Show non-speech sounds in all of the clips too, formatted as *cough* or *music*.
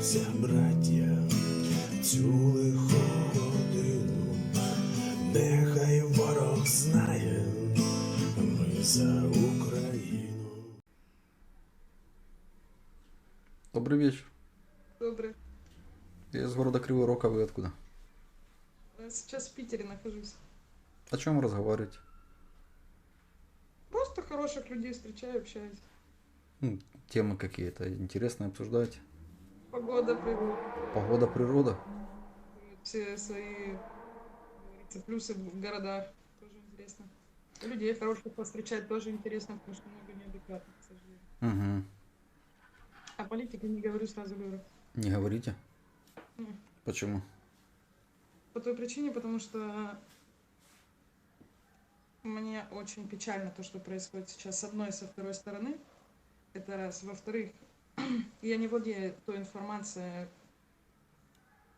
Моліться, браття, в цю лиху годину, нехай ворог знає, ми за Україну. Добрый вечер. Добрый. Я из города Кривой Рог, а вы откуда? Я Сейчас в Питере нахожусь. О чем вы разговариваете? Просто хороших людей встречаю, общаюсь. Ну, темы какие-то интересные обсуждаете? Погода, природа. Погода, природа? Все свои, плюсы в городах. Тоже интересно. Людей хороших повстречать тоже интересно, потому что много неадекватных, к сожалению. Угу. О политике не говорю, сразу говорю. Не говорите? М. Почему? По той причине, потому что мне очень печально то, что происходит сейчас с одной и со второй стороны. Это раз. Во-вторых, я не владею той информацией,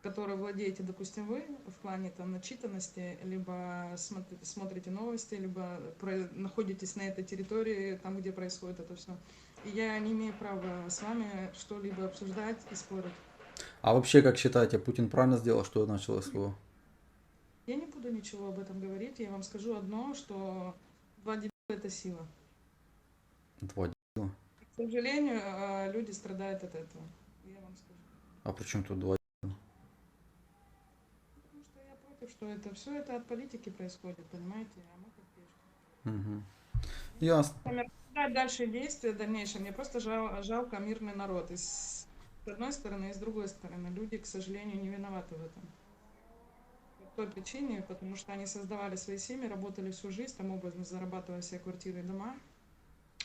которой владеете, допустим, вы в плане там начитанности, либо смотри- смотрите новости, либо про- находитесь на этой территории, там, где происходит это все. И я не имею права с вами что-либо обсуждать и спорить. А вообще, как считаете, Путин правильно сделал, что начал СВО? Я не буду ничего об этом говорить. Я вам скажу одно, что два дебила – это сила. Два дела. К сожалению, э, люди страдают от этого. Я вам скажу. А при чем тут два Потому что я против, что это все это от политики происходит, понимаете? А мы как пешки. Угу. Ясно. Обсуждать дальше действия дальнейшие. Мне просто жал- жалко мирный народ. И с с одной стороны, и с другой стороны. Люди, к сожалению, не виноваты в этом. По той причине, потому что они создавали свои семьи, работали всю жизнь, там образно зарабатывая себе квартиры и дома.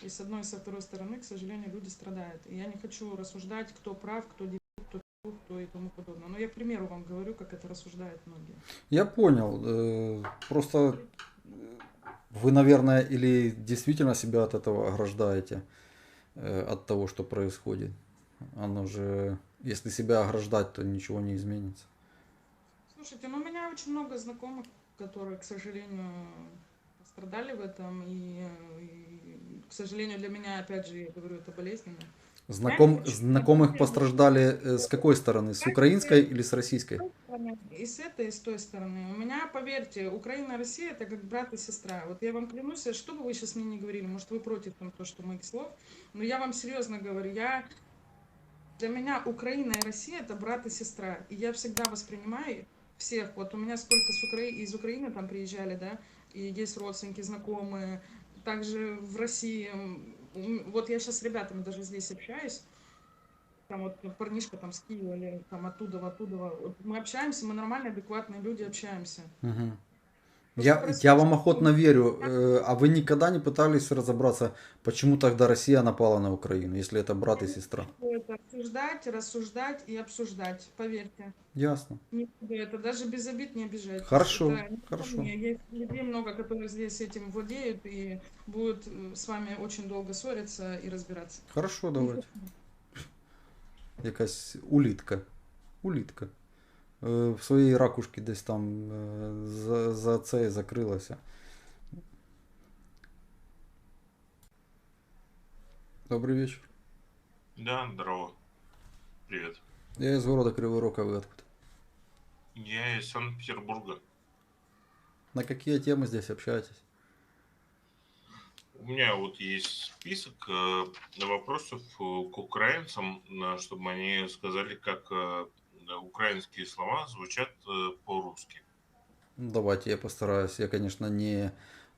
И с одной и со второй стороны, к сожалению, люди страдают. И я не хочу рассуждать, кто прав, кто дебил, кто кто и тому подобное. Но я к примеру вам говорю, как это рассуждают многие. Я понял. э, Просто э, вы, наверное, или действительно себя от этого ограждаете, э, от того, что происходит. Оно же, если себя ограждать, то ничего не изменится. Слушайте, ну у меня очень много знакомых, которые, к сожалению, пострадали в этом. И, и, к сожалению, для меня, опять же, я говорю, это болезненно. Знаком, знакомых постраждали э, с какой стороны? С украинской или с российской? И с этой, и с той стороны. У меня, поверьте, Украина и Россия это как брат и сестра. Вот я вам клянусь, что бы вы сейчас мне не говорили, может, вы против там, то, что моих слов, но я вам серьезно говорю, я для меня Украина и Россия это брат и сестра. И я всегда воспринимаю всех. Вот у меня сколько с Укра... из Украины там приезжали, да, и есть родственники, знакомые. Также в России. Вот я сейчас с ребятами даже здесь общаюсь. Там вот парнишка там с Киева или там оттуда, оттуда. Мы общаемся, мы нормальные, адекватные люди общаемся. Мгм. Ну, Я, я вам охотно верю. Э, А вы никогда не пытались разобраться, почему тогда Россия напала на Украину, если это брат и сестра? Это обсуждать, рассуждать и обсуждать, поверьте. Ясно. Не буду это даже без обид не обижать. Хорошо, Это хорошо. Есть людей много, которые здесь этим владеют и будут э, с вами очень долго ссориться и разбираться. Хорошо, давайте. Якась улітка. Улітка Е, В своїй ракушці десь там е, за, за це і закрилася. Добрий вечір. Да, здорово. Привет. Я из города Кривой Рог, а вы откуда? Я из Санкт-Петербурга. На какие темы здесь общаетесь? У меня вот есть список э, вопросов э, к украинцам, э, чтобы они сказали, как э, украинские слова звучат э, по-русски. Ну, Давайте я постараюсь. Я, конечно, не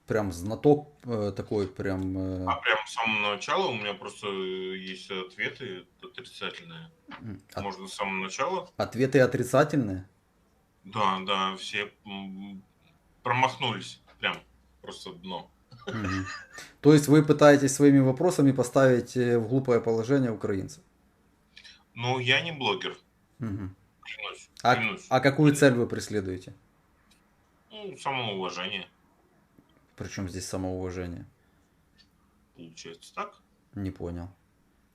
прям знаток э, такой, прям... э, А прям с самого начала у меня просто есть ответы отрицательные. от- Можно с самого начала? ответы отрицательные? Да, да, все промахнулись. Прям просто дно. То есть вы пытаетесь своими вопросами поставить в глупое положение украинцев? Ну, я не блогер, Мгм. Клянусь. А, клянусь. а какую цель вы преследуете? Ну, самоуважение, Причем здесь самоуважение? получается так. Не понял.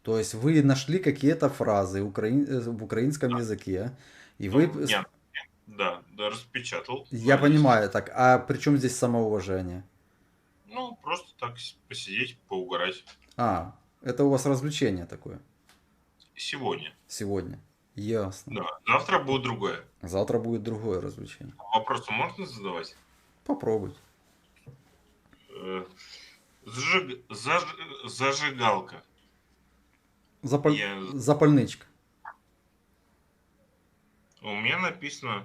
То есть вы нашли какие-то фразы украин- э, в украинском Да. языке, и вы... Ну, я- да, да, распечатал. Я Завис. понимаю, так, а при чем здесь самоуважение? Ну, просто так посидеть, поугарать. А, это у вас развлечение такое Сегодня. сегодня. Ясно. Да. Завтра будет другое. Завтра будет другое развлечение. Вопросы можно задавать? Попробуйте. Э, зажиг- заж- Зажигалка. Запаль... Я- Запальничка. У меня написано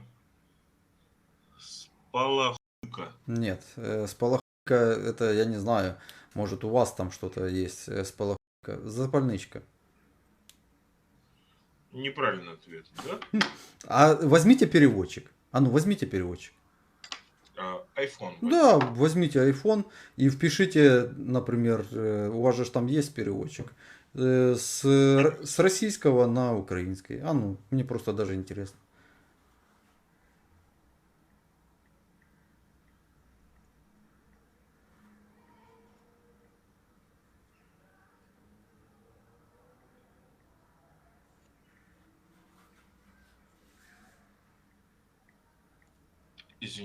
спалахуйка. Нет, э, спалахка это я не знаю. Может у вас там что-то есть. э, Спалахка. Запальничка. Неправильный ответ, да? *laughs* А возьмите переводчик. А ну возьмите переводчик. А, iPhone. Да, возьмите iPhone и впишите, например, э, у вас же там есть переводчик, э, с, с российского на украинский. А ну, мне просто даже интересно.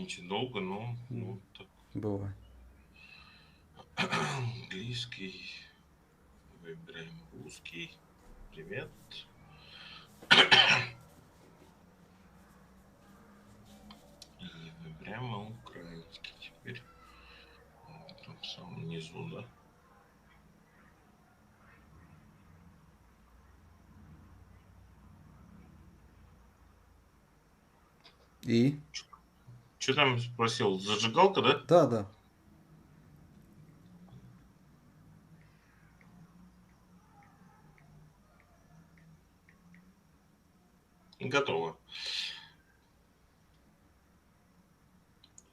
Извините, долго, но ну, так. Бывает. *clears throat* английский. Выбираем русский. Привет. И выбираем украинский теперь. Там в самом низу, да? И? Что там спросил? Зажигалка, да? Да, да. Готово.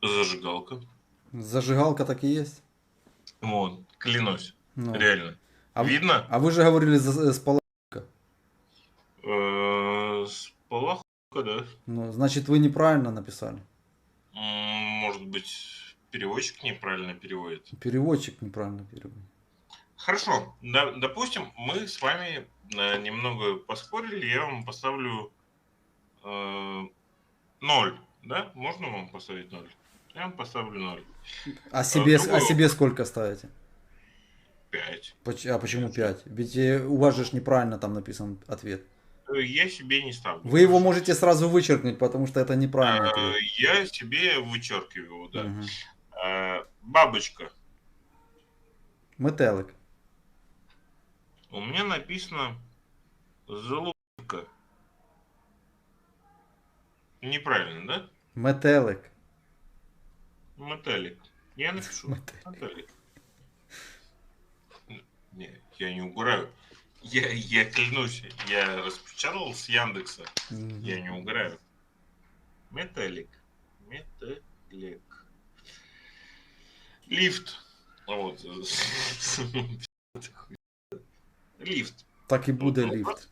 Зажигалка. Зажигалка так и есть. Вот, клянусь. Ну. Реально. А, Видно? а вы же говорили за, э, спала- Э, Спалахука, да. Ну, значит, вы неправильно написали. Может быть, переводчик неправильно переводит. Переводчик неправильно переводит. Хорошо. Да- допустим, мы с вами э, немного поспорили. Я вам поставлю э, ноль. Да? Можно вам поставить ноль? Я вам поставлю ноль. А себе, другой а себе сколько ставите? Пять. Поч- А почему 5? Ведь э, у вас же неправильно там написан ответ. Я себе не ставлю. Вы его можете сразу вычеркнуть, потому что это неправильный Э, ответ. Я себе вычеркиваю, да. Э, Бабочка. Метелик. У меня написано залупка. Неправильно, да? Метелик. Металлик. Я напишу. *laughs* Метелик. Металлик. Не, я не угораю. Я, я клянусь, я распечатал с Яндекса. Мгм. Я не угораю. Металлик. Металлик. Лифт. Вот. Лифт. Так и буде Ну, лифт.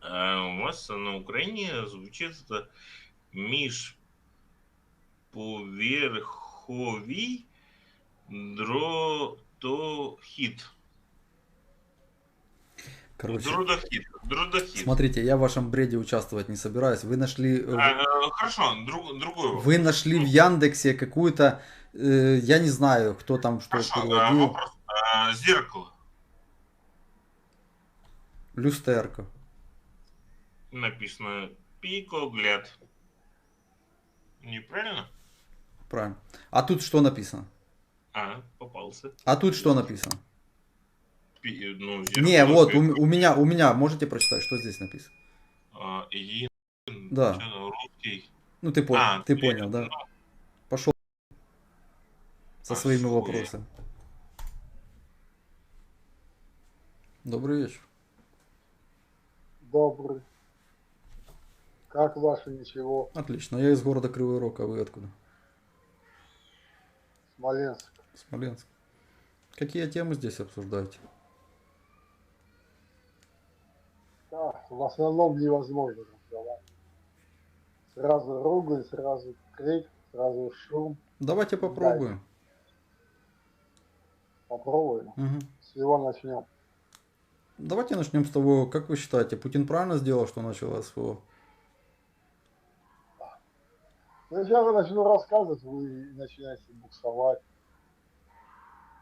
А у вас на Украине звучит это між поверховий дротохід. Короче, Дротохід. Дротохід. смотрите, я в вашем бреде участвовать не собираюсь. Вы нашли, э, А, э, хорошо, друг, другой вопрос. вы нашли в Яндексе какую-то, э, я не знаю, кто там что Хорошо, а, переводил, вопрос. А, зеркало. люстерка. Написано пикогляд. Неправильно? Правильно. А тут что написано? А, попался. А тут что написано? Ну, Не, вот, у, у меня, у меня, можете прочитать, что здесь написано? а, и- Да. русский. Ну ты понял, А, ты понял, да? ну, Пошел со своими Пошёл я. вопросами. Добрый вечер. Добрый. Как ваше ничего? Отлично. Я из города Кривой Рог, а вы откуда? Смоленск. Смоленск. Какие темы здесь обсуждаете? Да, в основном невозможно разговаривать. Сразу ругань, сразу крик, сразу шум. Давайте попробуем. Попробуем. Мгм. С чего начнем? Давайте начнем с того, как вы считаете, Путин правильно сделал, что начал СВО? Ну, я начну рассказывать, вы начинаете буксовать.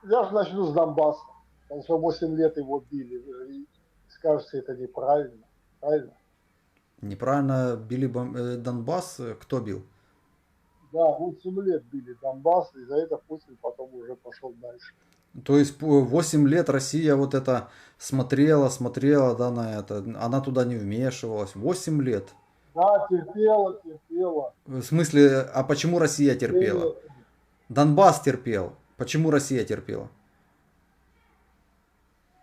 Я же начну с Донбасса. Потому что 8 лет его били. Вы же скажете, это неправильно. Правильно? Неправильно били э, Донбасс. э, Кто бил? Да, 8 лет били Донбасс, и за это Путин потом уже пошел дальше. То есть по 8 лет Россия вот это смотрела, смотрела, да, на это. Она туда не вмешивалась. 8 лет. Да, терпела, терпела. В смысле, а почему Россия терпела? Донбасс терпел. Почему Россия терпела?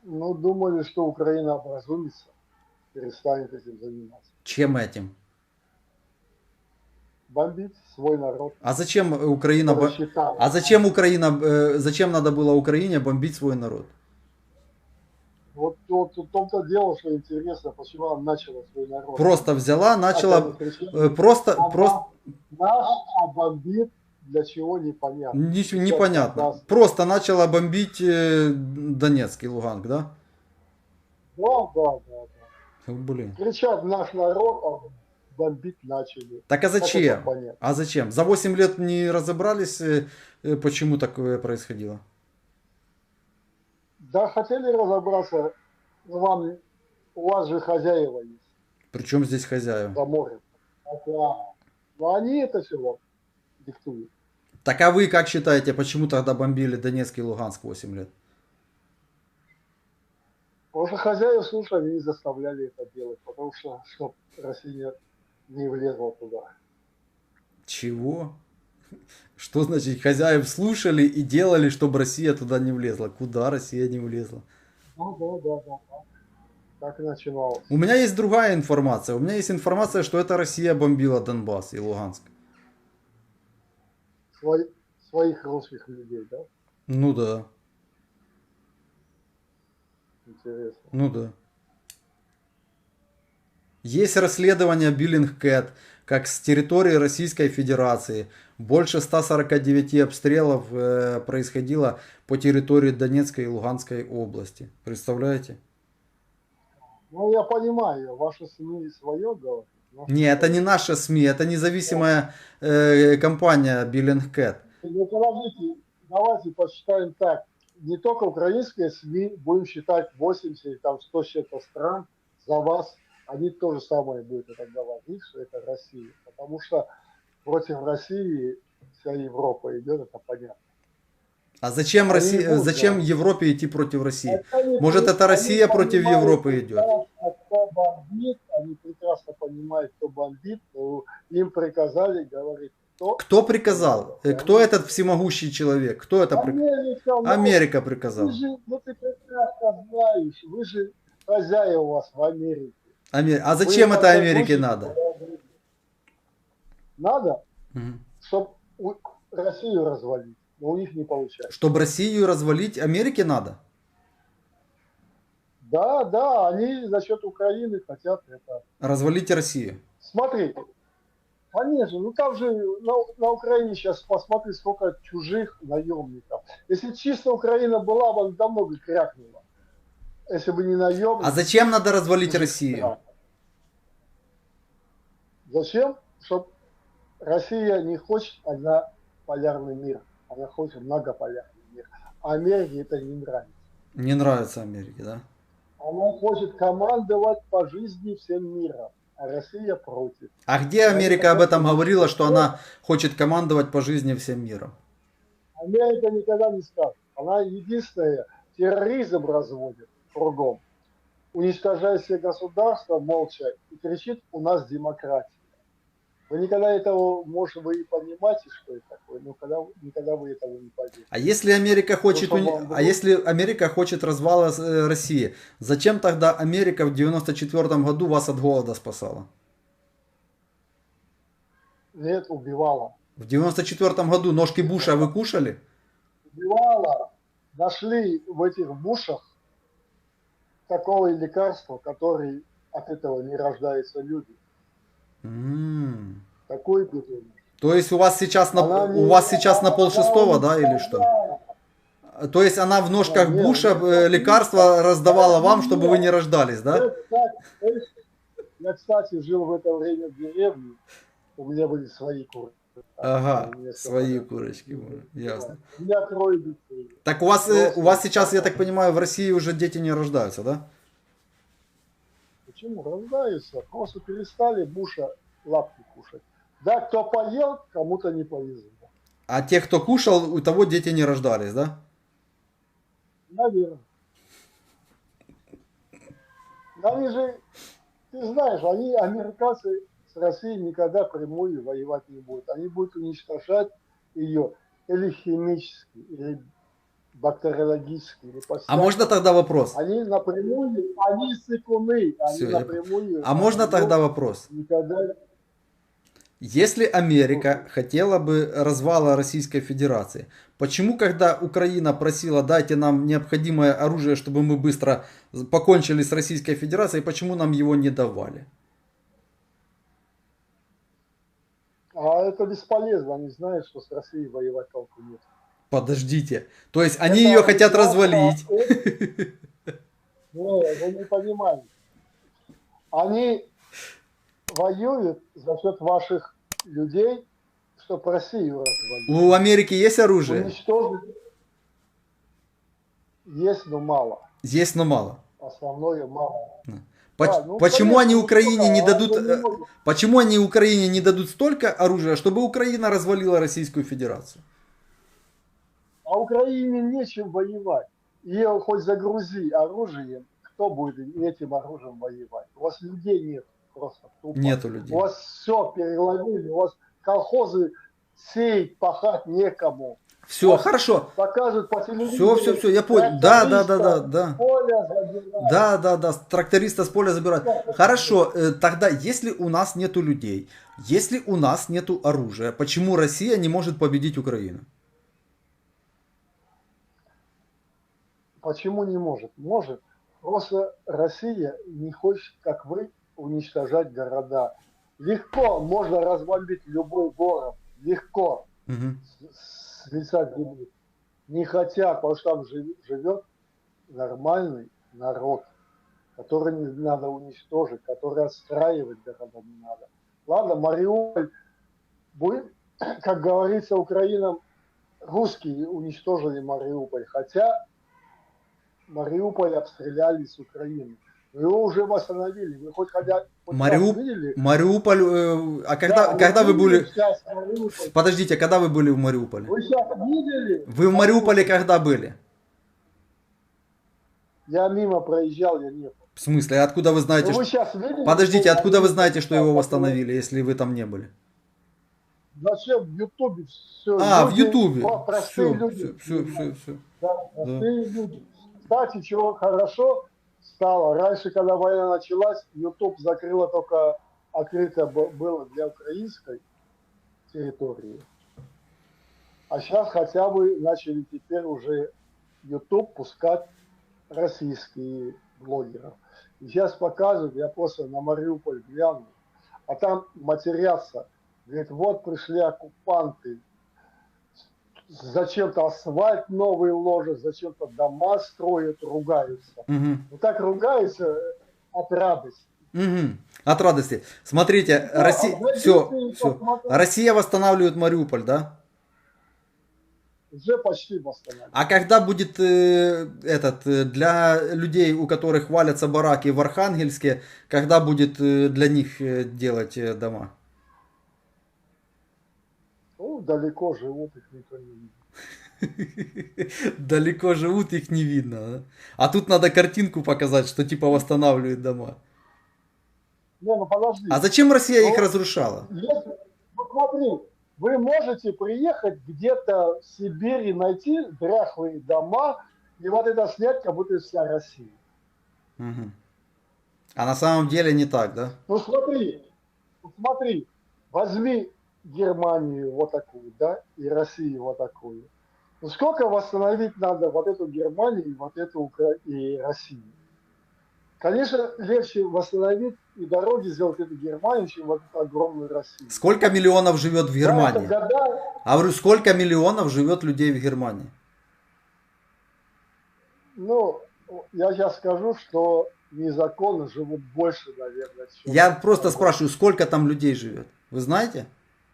Ну, думали, что Украина образумится, перестанет этим заниматься. Чем этим? Бомбить свой народ. А зачем Украина... А зачем Украина... э, Зачем надо было Украине бомбить свой народ? Вот, вот в том-то дело, что интересно, почему она начала свой народ. Просто взяла, начала... Опять кричали, э, Просто... «Она просто Наш, а бомбит для чего непонятно. ничего непонятно. Донбасс. Просто начала бомбить э, Донецк и Луганск, да? Да, да, да, Э, Блин. Кричат наш народ, а бомбить начали. Так а зачем? А зачем? За 8 лет не разобрались, э, э, почему такое происходило? Да, хотели разобраться, ну, вам, у вас же хозяева есть Причем здесь хозяева? за океаном. Но они это все диктуют. Так а вы как считаете, почему тогда бомбили Донецк и Луганск 8 лет? Что хозяев слушали и заставляли это делать, потому что, чтобы Россия не влезла туда. Чего? Что значит хозяев слушали и делали, чтобы Россия туда не влезла? Куда Россия не влезла? Ну да, да, да. да. Так и начиналось. У меня есть другая информация. У меня есть информация, что это Россия бомбила Донбасс и Луганск. Свой- своих русских людей, да? Ну да, Интересно. ну да. Есть расследование Биллингкэт, как с территории Российской Федерации больше 149 обстрелов э, происходило по территории Донецкой и Луганской области. Представляете? Ну, я понимаю, ваши СМИ свое говорят. но- Не, это не наша СМИ, это независимая э, компания Billingcat. Ну, подождите, давайте посчитаем так. Не только украинские СМИ, будем считать 80, там 100 с чем-то стран за вас, они то же самое будут это говорить, что это Россия. Потому что против России вся Европа идет, это понятно. А зачем, Они Россия, будут зачем. Европе идти против России? Они- Может, это они Россия против понимают Европы идет? Кто бомбит, они прекрасно понимают, кто бомбит, им приказали говорить, кто... Кто приказал? Э, Кто этот всемогущий человек? Кто это приказал? Америка, Америка Вы приказала. же, ну ты прекрасно знаешь, вы же хозяева у вас в Америке. Амер- А Вы зачем это как Америке надо? Надо, Мгм. чтобы Россию развалить, но у них не получается. Чтобы Россию развалить, Америке надо? Да, да, они за счет Украины хотят это. Развалить Россию. Смотрите, конечно, ну там же на, на Украине сейчас посмотри, сколько чужих наемников. Если чисто Украина была бы, давно бы крякнула. Если бы не наемники. А зачем надо развалить Да. Россию? Зачем? Чтобы Россия не хочет однополярный мир, она хочет многополярный мир. А Америке это не нравится. Не нравится Америке, да? Она хочет командовать по жизни всем миром, а Россия против. А где Америка об этом говорила, что она хочет командовать по жизни всем миром? Америка никогда не скажет. Она единственная терроризм разводит кругом. Уничтожает все государства молча и кричит, у нас демократия. Вы никогда этого, может, вы и понимаете, что это такое, но когда, никогда вы этого не поймете. А если Америка хочет, что уни- а если Америка хочет развала э, России, зачем тогда Америка в 94 году вас от голода спасала? Нет, убивала. В 94 году ножки Буша вы кушали? убивала, нашли в этих бушах такого лекарства, который от этого не рождаются люди. М. Такой безумие. То есть у вас сейчас на, Она у вас сейчас на она полшестого, не да, или что? То есть она в ножках Нет, Буша нет, э, нет. лекарства раздавала вам, чтобы вы не рождались, да? Я, кстати, жил в это время в деревне, у меня были свои куры. Ага, свои курочки, ясно. У меня трое детей. Так у вас, э, у вас сейчас, я так понимаю, в России уже дети не рождаются, да? Почему? Рождаются. Просто перестали Буша лапки кушать. Да, кто поел, кому-то не повезло. А те, кто кушал, у того дети не рождались, да? Наверное. Они же, ты знаешь, они, американцы с Россией никогда прямую воевать не будут. Они будут уничтожать ее или химически, или бактериологически, или по А можно тогда вопрос? Они напрямую, они сыкуны, они Всё, я- напрямую. А можно тогда вопрос? Никогда Если Америка хотела бы развала Российской Федерации, почему, когда Украина просила дайте нам необходимое оружие, чтобы мы быстро покончили с Российской Федерацией, почему нам его не давали? А это бесполезно, они знают, что с Россией воевать толку нет. Подождите. То есть они Это ее хотят просто- развалить. Нет, вы не понимаете. Они воюют за счет ваших людей, чтобы Россию развалить. У Америки есть оружие? Уничтожить есть, но мало. Есть, но мало. Основное мало. Поч- Да, ну, почему конечно, они ну, Украине не дадут... не э, могут. Почему они Украине не дадут столько оружия, чтобы Украина развалила Российскую Федерацию? А Украине нечем воевать. Ее хоть загрузи оружием, кто будет этим оружием воевать? У вас людей нет просто. тупо. Нету людей. У вас все переломили, у вас колхозы сеять, пахать некому. Все, Вот. хорошо. Покажут по телевизору. Все, все, все, я понял. Да, да, да, да, да. Поля забирают. Да, да, да, тракториста с поля забирают. Хорошо, э, тогда если у нас нету людей, если у нас нету оружия, почему Россия не может победить Украину? Почему не может? Может. Просто Россия не хочет, как вы, уничтожать города. Легко можно развалить любой город. Легко. Мгм. с- с лица земли. Не хотят, потому что там жи- живет нормальный народ, который не надо уничтожить, который отстраивать города не надо. Ладно, Мариуполь будет, *clears throat* как говорится, Украина, русские уничтожили Мариуполь, хотя Мариуполь обстреляли с Украины. Его уже восстановили. Вы хоть хотя хоть видели? Мариуполь, э, а когда, Да, когда вы были... Подождите, когда вы были в Мариуполе? Вы сейчас видели? Вы в Мариуполе когда были? Я мимо проезжал, я не был. В смысле, откуда вы знаете, Ну, вы что... видели? Подождите, откуда вы знаете, что его восстановили, если вы там не были? Зачем в Ютубе все? А, в Ютубе. Простые Все, люди. все, все, все. Да, простые люди. Кстати, чего хорошо стало. Раньше, когда война началась, Ютуб закрыло только открыто было для украинской территории. А сейчас хотя бы начали теперь уже YouTube пускать российские блогеров. Сейчас показывают, я просто на Мариуполь глянул, а там матерятся. Говорит, вот пришли оккупанты, зачем-то асфальт новый ложат, зачем-то дома строят, ругаются. Мгм. Вот так ругаются от радости. Мгм. От радости. Смотрите, Да, Россия... а Все, все. Россия восстанавливает Мариуполь, да? Уже почти восстановили. А когда будет э, этот э, для людей, у которых валятся бараки в Архангельске, когда будет э, для них э, делать э, дома? Ну, далеко живут, их никто не видит. *laughs* Далеко живут, их не видно. да? А тут надо картинку показать, что типа восстанавливают дома. Не, ну подожди. А зачем Россия их Ну, разрушала? Если, вот смотри, вы можете приехать где-то в Сибири, найти дряхлые дома, и вот это снять, как будто вся Россия. Мгм. А на самом деле не так, да? Ну смотри, ну, смотри, возьми Германию вот такую, да, и Россию вот такую. Ну сколько восстановить надо вот эту Германию и вот эту Укра- и Россию? Конечно, легче восстановить и дороги сделать эту Германию, чем вот эту огромную Россию. Сколько миллионов живет в Да, Германии? это года, А говорю, сколько миллионов живет людей в Германии? ну, я сейчас скажу, что незаконно живут больше, наверное, чем... Я просто спрашиваю, сколько там людей живет? Вы знаете?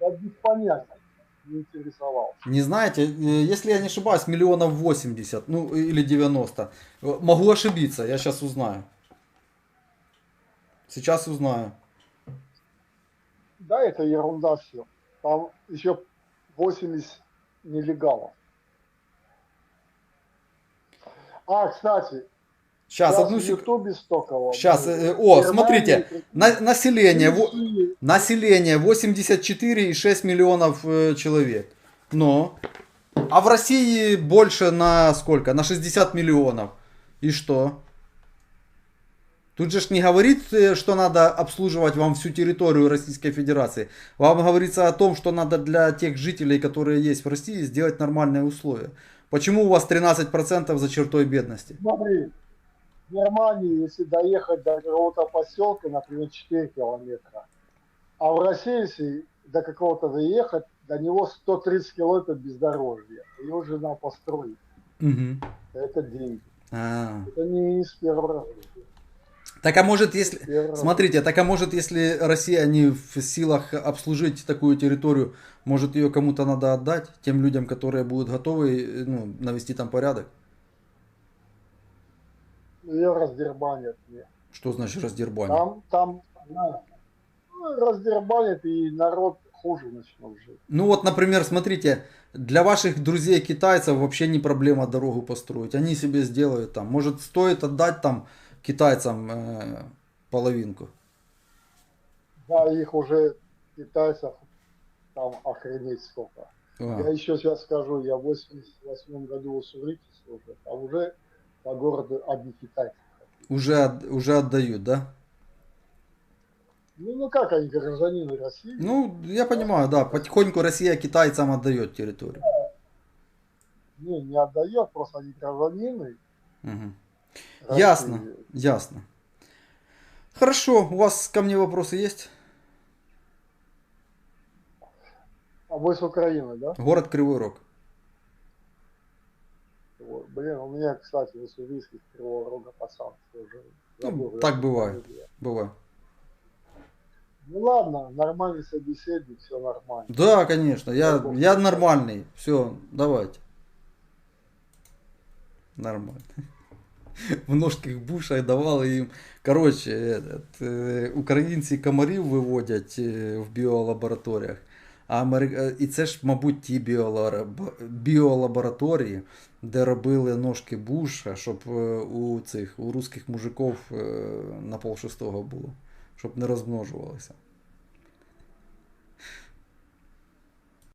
Я без понятия не интересовался. Не знаете? Э, Если я не ошибаюсь, миллионов 80, ну или 90. Э, Могу ошибиться, я сейчас узнаю. Сейчас узнаю. Да, это ерунда все. Там еще 80 нелегалов. А, кстати, Сейчас, сейчас одну секунду. Ютубе столько. Сейчас, э, о, смотрите, на- население, во- население 84,6 миллионов э, человек. Но, а в России больше на сколько? На 60 миллионов. И что? Тут же ж не говорит, э, что надо обслуживать вам всю территорию Российской Федерации. Вам говорится о том, что надо для тех жителей, которые есть в России, сделать нормальные условия. Почему у вас 13% за чертой бедности? Смотри, в Германии, если доехать до какого-то поселка, например, 4 километра, а в России, если до какого-то доехать, до него 130 километров бездорожья. Его же надо построить. Мгм. Это деньги. А. Это не из первого раза. Так а может, если... Первый. Смотрите, так а может, если Россия не в силах обслужить такую территорию, может ее кому-то надо отдать, тем людям, которые будут готовы ну, навести там порядок? Ее раздербанят. Что значит раздербанить? Там, там, да, ну, раздербанят и народ хуже начнет жить. Ну вот, например, смотрите, для ваших друзей китайцев вообще не проблема дорогу построить. Они себе сделают там. Может, стоит отдать там китайцам э, половинку. Да, их уже китайцев там охренеть сколько. А. Я еще сейчас скажу, я в 88 году в Уссурийске служил, а уже по городу одни китайцы. Уже, от- уже отдают, да? Ну, ну как они, гражданины России? Ну, я понимаю, да, потихоньку Россия китайцам отдает территорию. Не, не отдает, просто они гражданины. России. Ясно, ясно. Хорошо, у вас ко мне вопросы есть? А вы с Украины, да? Город Кривой Рог. Вот. Блин, у меня, кстати, в Уссурийске с Кривого Рога пацан тоже. Ну, забыл, так я бывает. фамилию. Бывает. Ну ладно, нормальный собеседник, все нормально. Да, конечно, я, я нормальный. Все, давайте. Нормально. *laughs* В ножках буша давали їм. Коротше, этот, е, українці комарів виводять е, в біолабораторіях. А Амери... е, І це ж, мабуть, ті біолараб- біолабораторії, де робили ножки буша, щоб у цих у русських мужиків е, на пол шестого було, щоб не розмножувалося.